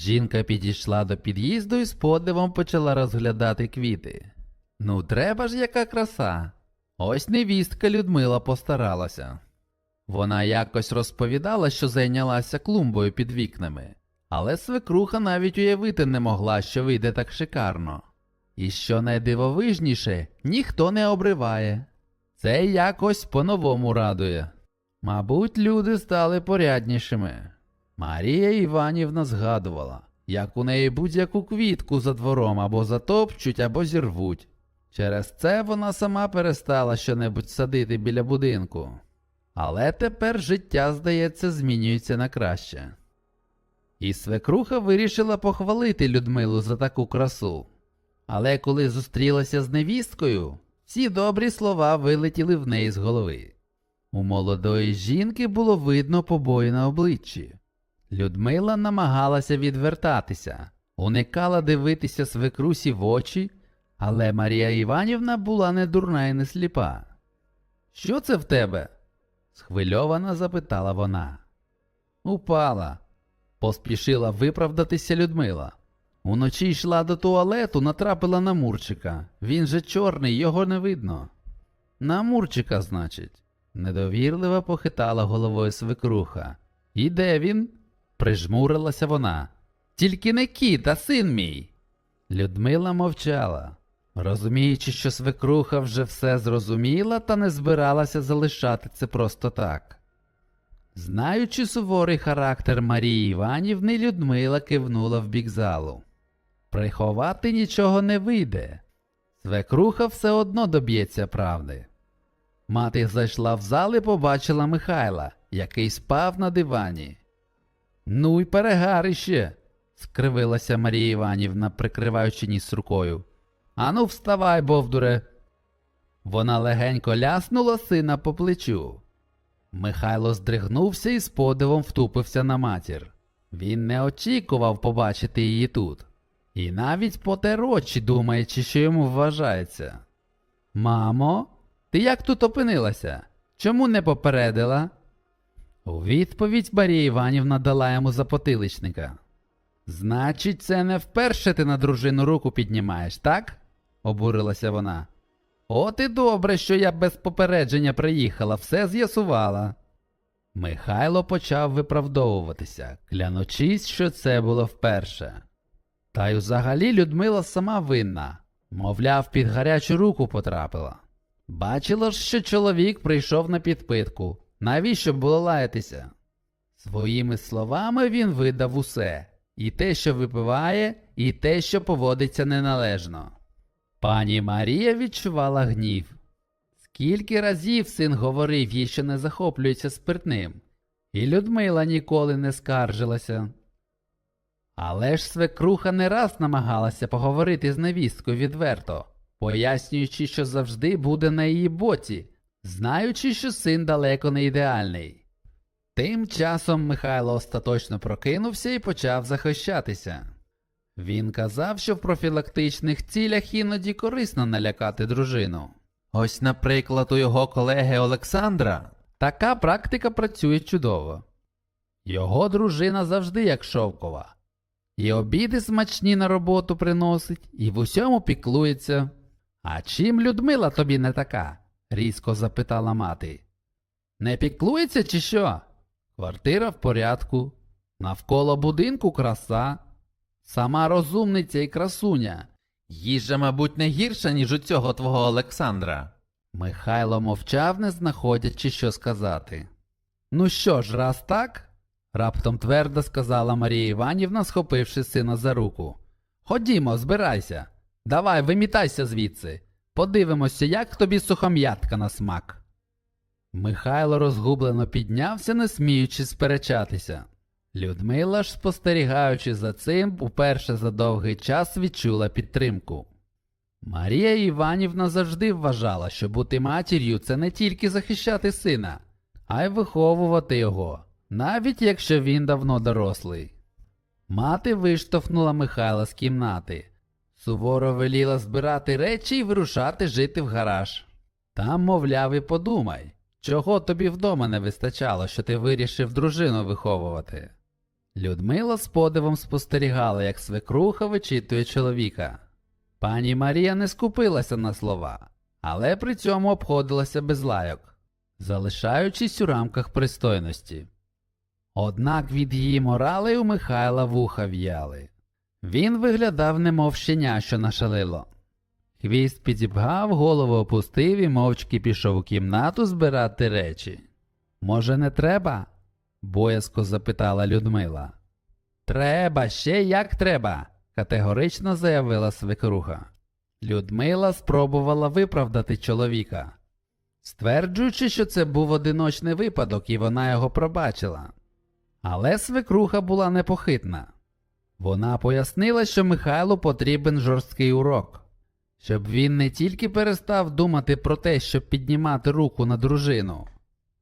Жінка підійшла до під'їзду і з подивом почала розглядати квіти. Ну, треба ж яка краса. Ось невістка Людмила постаралася. Вона якось розповідала, що зайнялася клумбою під вікнами, але свекруха навіть уявити не могла, що вийде так шикарно. І що найдивовижніше, ніхто не обриває. Це якось по-новому радує. Мабуть, люди стали поряднішими. Марія Іванівна згадувала, як у неї будь-яку квітку за двором або затопчуть, або зірвуть. Через це вона сама перестала щонебудь садити біля будинку. Але тепер життя, здається, змінюється на краще. І свекруха вирішила похвалити Людмилу за таку красу. Але коли зустрілася з невісткою, всі добрі слова вилетіли в неї з голови. У молодої жінки було видно побої на обличчі. Людмила намагалася відвертатися, уникала дивитися свекрусі в очі, але Марія Іванівна була не дурна і не сліпа. Що це в тебе? схвильовано запитала вона. Упала, поспішила виправдатися Людмила. Уночі йшла до туалету, натрапила на Мурчика. Він же чорний, його не видно. На Мурчика, значить, недовірливо похитала головою свекруха. І де він? Прижмурилася вона. Тільки не кіт, а син мій. Людмила мовчала, розуміючи, що свекруха вже все зрозуміла та не збиралася залишати це просто так. Знаючи суворий характер Марії Іванівни, Людмила кивнула в бік залу. Приховати нічого не вийде. Свекруха все одно доб'ється правди. Мати зайшла в зал і побачила Михайла, який спав на дивані. Ну й перегарище, скривилася Марія Іванівна, прикриваючи ніс рукою. Ану, вставай, бовдуре. Вона легенько ляснула сина по плечу. Михайло здригнувся і з подивом втупився на матір. Він не очікував побачити її тут, і навіть потер очі, думаючи, що йому вважається. Мамо, ти як тут опинилася? Чому не попередила? У відповідь Марія Іванівна дала йому запотиличника. Значить, це не вперше ти на дружину руку піднімаєш, так? обурилася вона. От і добре, що я без попередження приїхала, все з'ясувала. Михайло почав виправдовуватися, клянучись, що це було вперше. Та й взагалі Людмила сама винна, мовляв, під гарячу руку потрапила. Бачила ж, що чоловік прийшов на підпитку. Навіщо було лаятися? Своїми словами він видав усе і те, що випиває, і те, що поводиться неналежно. Пані Марія відчувала гнів. Скільки разів син говорив їй, що не захоплюється спиртним, і Людмила ніколи не скаржилася. Але ж свекруха не раз намагалася поговорити з невісткою відверто, пояснюючи, що завжди буде на її боці, знаючи, що син далеко не ідеальний. Тим часом Михайло остаточно прокинувся і почав захищатися. Він казав, що в профілактичних цілях іноді корисно налякати дружину. Ось, наприклад, у його колеги Олександра така практика працює чудово. Його дружина завжди як шовкова. І обіди смачні на роботу приносить, і в усьому піклується. А чим Людмила тобі не така? Різко запитала мати. Не піклується чи що? Квартира в порядку, навколо будинку краса, сама розумниця і красуня. Їжа, мабуть, не гірша, ніж у цього твого Олександра. Михайло мовчав, не знаходячи, що сказати. Ну що ж, раз так? раптом твердо сказала Марія Іванівна, схопивши сина за руку. Ходімо, збирайся. Давай, вимітайся звідси. Подивимося, як тобі сухом'ятка на смак. Михайло розгублено піднявся, не сміючи сперечатися. Людмила ж, спостерігаючи за цим, уперше за довгий час відчула підтримку. Марія Іванівна завжди вважала, що бути матір'ю це не тільки захищати сина, а й виховувати його, навіть якщо він давно дорослий. Мати виштовхнула Михайла з кімнати. Суворо веліла збирати речі і вирушати жити в гараж. Там, мовляв, і подумай, чого тобі вдома не вистачало, що ти вирішив дружину виховувати. Людмила з подивом спостерігала, як свекруха вичитує чоловіка. Пані Марія не скупилася на слова, але при цьому обходилася без лайок, залишаючись у рамках пристойності. Однак від її морали у Михайла вуха в'яли. Він виглядав немов щеня, що нашалило. Хвіст підібгав, голову опустив і мовчки пішов у кімнату збирати речі. Може, не треба? боязко запитала Людмила. Треба, ще як треба, категорично заявила свекруха. Людмила спробувала виправдати чоловіка, стверджуючи, що це був одиночний випадок і вона його пробачила. Але свекруха була непохитна. Вона пояснила, що Михайлу потрібен жорсткий урок, щоб він не тільки перестав думати про те, щоб піднімати руку на дружину,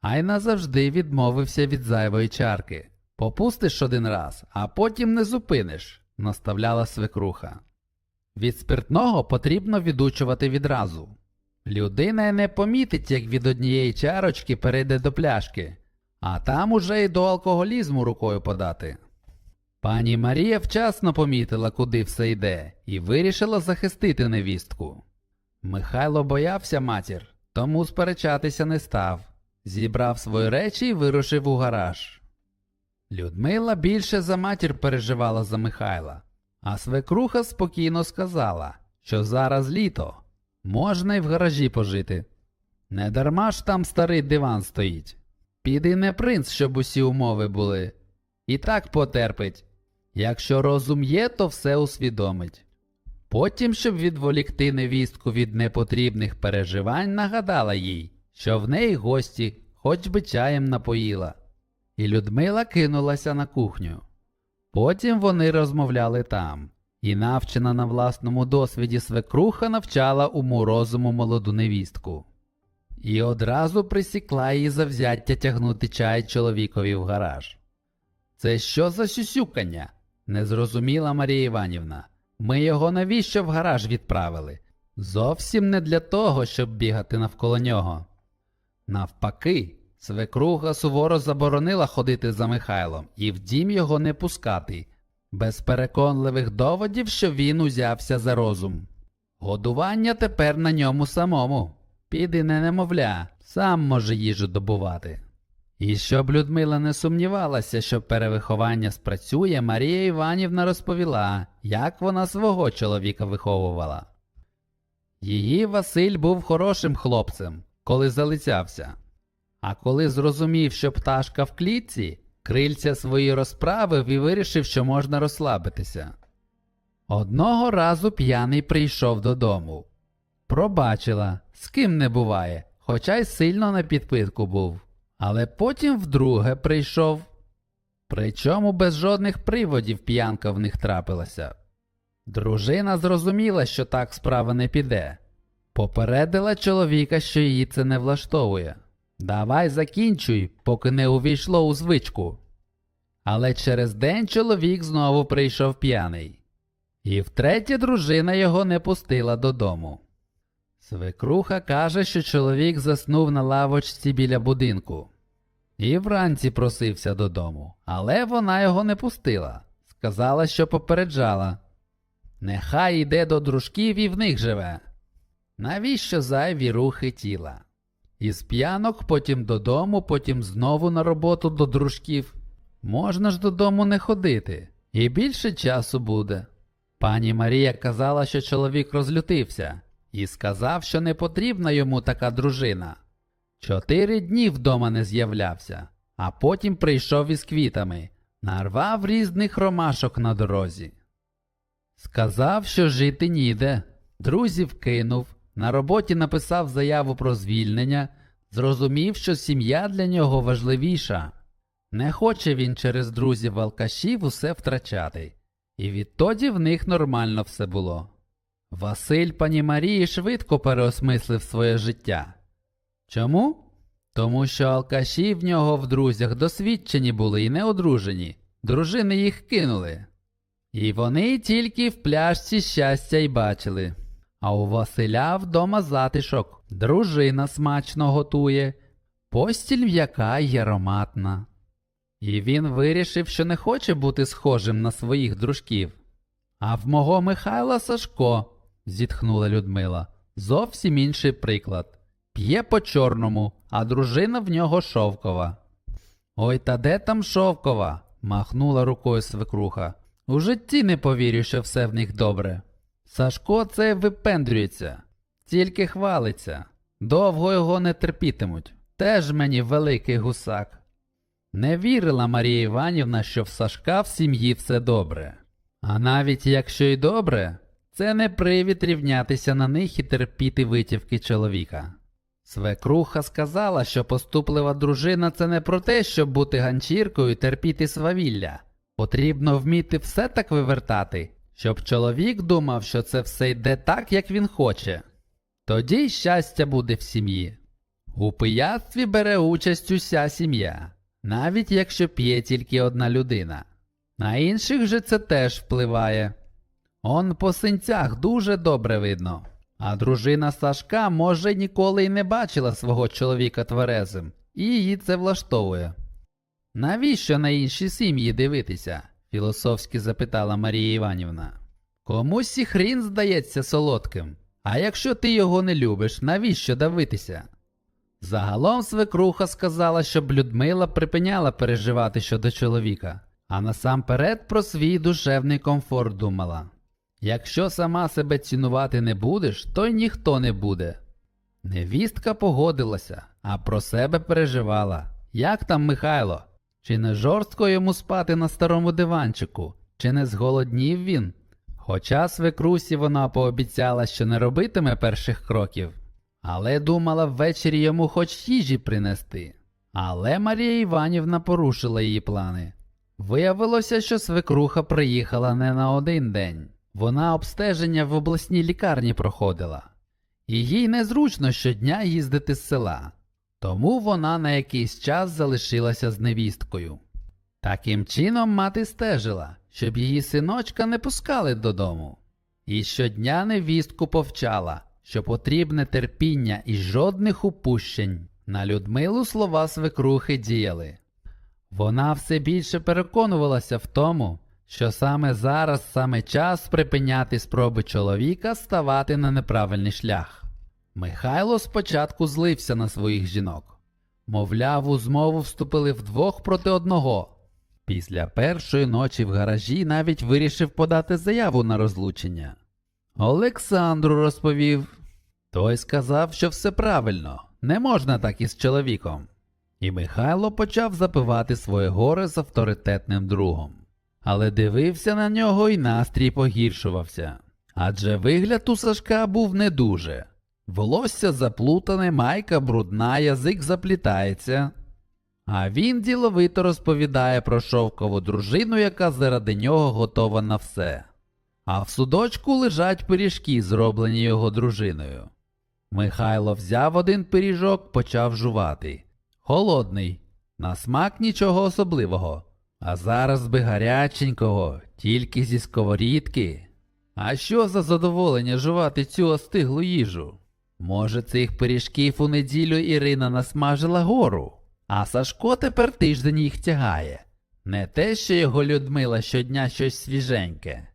а й назавжди відмовився від зайвої чарки. Попустиш один раз, а потім не зупиниш, наставляла свекруха. Від спиртного потрібно відучувати відразу. Людина не помітить, як від однієї чарочки перейде до пляшки, а там уже й до алкоголізму рукою подати. Пані Марія вчасно помітила, куди все йде, і вирішила захистити невістку. Михайло боявся матір, тому сперечатися не став. Зібрав свої речі і вирушив у гараж. Людмила більше за матір переживала за Михайла, а свекруха спокійно сказала, що зараз літо, можна й в гаражі пожити. Не дарма ж там старий диван стоїть. Піди не принц, щоб усі умови були. І так потерпить. Якщо розум є, то все усвідомить. Потім, щоб відволікти невістку від непотрібних переживань, нагадала їй, що в неї гості, хоч би чаєм напоїла. І Людмила кинулася на кухню. Потім вони розмовляли там, і навчена на власному досвіді свекруха навчала уму розуму молоду невістку. І одразу присікла її завзяття тягнути чай чоловікові в гараж. Це що за сюсюкання? Не зрозуміла Марія Іванівна. Ми його навіщо в гараж відправили? Зовсім не для того, щоб бігати навколо нього. Навпаки, свекруха суворо заборонила ходити за Михайлом і в дім його не пускати, без переконливих доводів, що він узявся за розум. Годування тепер на ньому самому. Піди не немовля, сам може їжу добувати. І щоб Людмила не сумнівалася, що перевиховання спрацює, Марія Іванівна розповіла, як вона свого чоловіка виховувала. Її Василь був хорошим хлопцем, коли залицявся. А коли зрозумів, що пташка в клітці, крильця свої розправив і вирішив, що можна розслабитися. Одного разу п'яний прийшов додому. Пробачила, з ким не буває, хоча й сильно на підпитку був. Але потім вдруге прийшов. Причому без жодних приводів п'янка в них трапилася. Дружина зрозуміла, що так справа не піде. Попередила чоловіка, що її це не влаштовує. Давай закінчуй, поки не увійшло у звичку. Але через день чоловік знову прийшов п'яний. І втретє дружина його не пустила додому. Свекруха каже, що чоловік заснув на лавочці біля будинку. І вранці просився додому, але вона його не пустила. Сказала, що попереджала. Нехай йде до дружків і в них живе. Навіщо зайві рухи тіла? Із п'янок, потім додому, потім знову на роботу до дружків. Можна ж додому не ходити, і більше часу буде. Пані Марія казала, що чоловік розлютився, і сказав, що не потрібна йому така дружина. Чотири дні вдома не з'являвся, а потім прийшов із квітами, нарвав різних ромашок на дорозі. Сказав, що жити ніде, друзів кинув, на роботі написав заяву про звільнення, зрозумів, що сім'я для нього важливіша. Не хоче він через друзів алкашів усе втрачати, і відтоді в них нормально все було. Василь пані Марії швидко переосмислив своє життя. Чому? Тому що алкаші в нього в друзях досвідчені були і не одружені, дружини їх кинули. І вони тільки в пляшці щастя й бачили. А у Василя вдома затишок, дружина смачно готує, постіль м'яка й ароматна. І він вирішив, що не хоче бути схожим на своїх дружків. А в мого Михайла Сашко, зітхнула Людмила, зовсім інший приклад. П'є по чорному, а дружина в нього шовкова. Ой, та де там шовкова? махнула рукою свекруха. У житті не повірю, що все в них добре. Сашко це випендрюється, тільки хвалиться. Довго його не терпітимуть. Теж мені великий гусак. Не вірила Марія Іванівна, що в Сашка в сім'ї все добре. А навіть якщо й добре, це не привід рівнятися на них і терпіти витівки чоловіка. Свекруха сказала, що поступлива дружина це не про те, щоб бути ганчіркою і терпіти свавілля. Потрібно вміти все так вивертати, щоб чоловік думав, що це все йде так, як він хоче. Тоді й щастя буде в сім'ї. У пияцтві бере участь уся сім'я, навіть якщо п'є тільки одна людина. На інших же це теж впливає. Он по синцях дуже добре видно. А дружина Сашка, може, ніколи й не бачила свого чоловіка тверезим, і її це влаштовує. Навіщо на інші сім'ї дивитися? філософськи запитала Марія Іванівна. Комусь і хрін здається солодким. А якщо ти його не любиш, навіщо давитися? Загалом свекруха сказала, щоб Людмила припиняла переживати щодо чоловіка, а насамперед про свій душевний комфорт думала. Якщо сама себе цінувати не будеш, то й ніхто не буде. Невістка погодилася, а про себе переживала. Як там Михайло? Чи не жорстко йому спати на старому диванчику, чи не зголоднів він? Хоча свекрусі вона пообіцяла, що не робитиме перших кроків, але думала ввечері йому хоч їжі принести. Але Марія Іванівна порушила її плани. Виявилося, що свекруха приїхала не на один день. Вона обстеження в обласній лікарні проходила, і їй незручно щодня їздити з села, тому вона на якийсь час залишилася з невісткою. Таким чином мати стежила, щоб її синочка не пускали додому, і щодня невістку повчала, що потрібне терпіння і жодних упущень. На Людмилу слова свекрухи діяли. Вона все більше переконувалася в тому, що саме зараз саме час припиняти спроби чоловіка ставати на неправильний шлях. Михайло спочатку злився на своїх жінок. Мовляв, у змову вступили вдвох проти одного. Після першої ночі в гаражі навіть вирішив подати заяву на розлучення. Олександру розповів. Той сказав, що все правильно, не можна так із чоловіком. І Михайло почав запивати своє горе з авторитетним другом. Але дивився на нього і настрій погіршувався. Адже вигляд у Сашка був не дуже. Волосся заплутане, майка брудна, язик заплітається. А він діловито розповідає про шовкову дружину, яка заради нього готова на все. А в судочку лежать пиріжки, зроблені його дружиною. Михайло взяв один пиріжок, почав жувати. Холодний, на смак нічого особливого. А зараз би гаряченького, тільки зі сковорідки. А що за задоволення жувати цю остиглу їжу? Може, цих пиріжків у неділю Ірина насмажила гору, а Сашко тепер тиждень їх тягає. Не те, що його Людмила щодня щось свіженьке.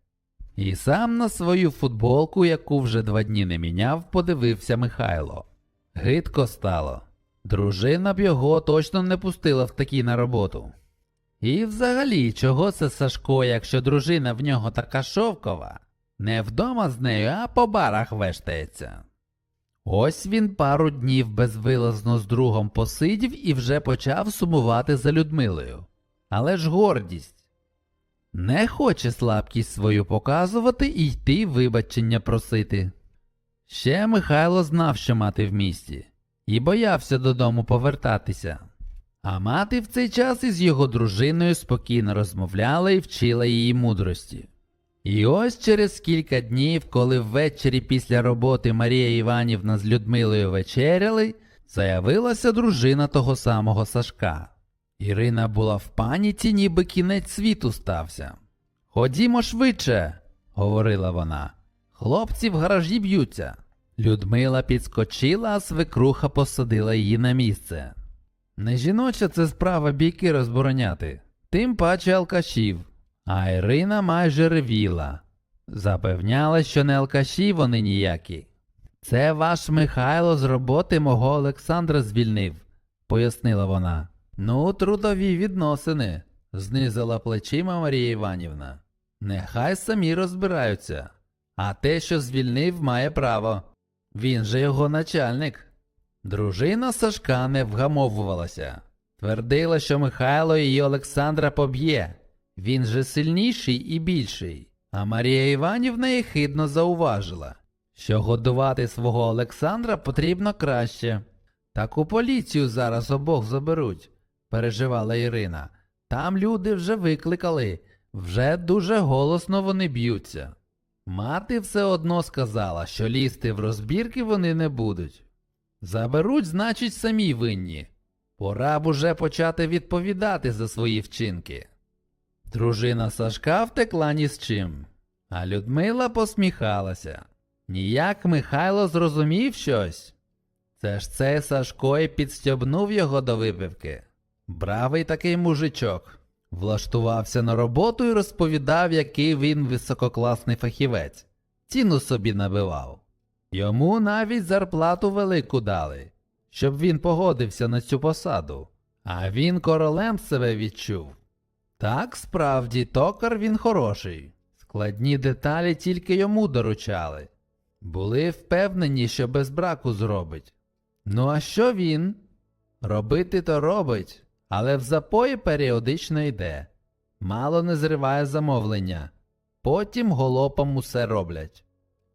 І сам на свою футболку, яку вже два дні не міняв, подивився Михайло. Гидко стало. Дружина б його точно не пустила в такі на роботу. І взагалі, чого це Сашко, якщо дружина в нього така шовкова, не вдома з нею, а по барах вештається. Ось він пару днів безвилазно з другом посидів і вже почав сумувати за Людмилою. Але ж гордість. Не хоче слабкість свою показувати і йти вибачення просити. Ще Михайло знав, що мати в місті, і боявся додому повертатися. А мати в цей час із його дружиною спокійно розмовляла і вчила її мудрості. І ось через кілька днів, коли ввечері після роботи Марія Іванівна з Людмилою вечеряли, заявилася дружина того самого Сашка. Ірина була в паніці, ніби кінець світу стався. Ходімо швидше, говорила вона. Хлопці в гаражі б'ються. Людмила підскочила, а свекруха посадила її на місце. Не жіноча це справа бійки розбороняти, тим паче алкашів. А Ірина майже ревіла. Запевняла, що не алкаші вони ніякі. Це ваш Михайло з роботи мого Олександра звільнив, пояснила вона. Ну, трудові відносини, знизила плечима Марія Іванівна. Нехай самі розбираються. А те, що звільнив, має право. Він же його начальник. Дружина Сашка не вгамовувалася. Твердила, що Михайло її Олександра поб'є. Він же сильніший і більший. А Марія Іванівна єхидно зауважила, що годувати свого Олександра потрібно краще. Так у поліцію зараз обох заберуть, переживала Ірина. Там люди вже викликали, вже дуже голосно вони б'ються. Мати все одно сказала, що лізти в розбірки вони не будуть. Заберуть, значить, самі винні. Пора б уже почати відповідати за свої вчинки. Дружина Сашка втекла ні з чим, а Людмила посміхалася. Ніяк Михайло зрозумів щось. Це ж цей Сашко і підстьобнув його до випивки. Бравий такий мужичок. Влаштувався на роботу і розповідав, який він висококласний фахівець. Ціну собі набивав. Йому навіть зарплату велику дали, щоб він погодився на цю посаду. А він королем себе відчув. Так, справді, токар він хороший. Складні деталі тільки йому доручали. Були впевнені, що без браку зробить. Ну а що він? Робити то робить, але в запої періодично йде. Мало не зриває замовлення. Потім голопам усе роблять.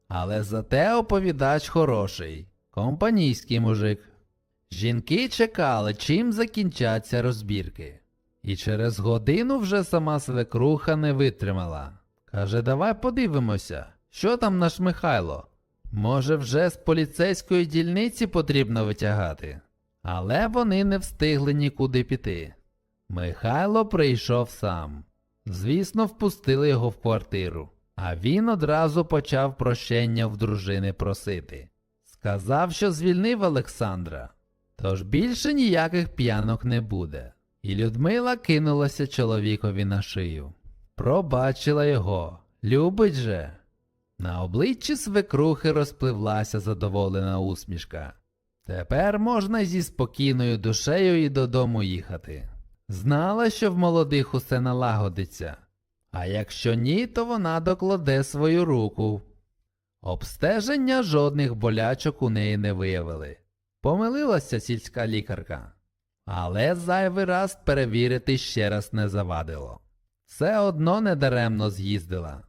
Але зате оповідач хороший, компанійський мужик. Жінки чекали, чим закінчаться розбірки. І через годину вже сама свекруха не витримала. Каже, давай подивимося, що там наш Михайло. Може, вже з поліцейської дільниці потрібно витягати. Але вони не встигли нікуди піти. Михайло прийшов сам. Звісно, впустили його в квартиру, а він одразу почав прощення в дружини просити. Сказав, що звільнив Олександра, тож більше ніяких п'янок не буде. І Людмила кинулася чоловікові на шию. Пробачила його, любить же. На обличчі свекрухи розпливлася задоволена усмішка. Тепер можна зі спокійною душею і додому їхати. Знала, що в молодих усе налагодиться, а якщо ні, то вона докладе свою руку. Обстеження жодних болячок у неї не виявили. Помилилася сільська лікарка, але зайвий раз перевірити ще раз не завадило. Все одно недаремно з'їздила.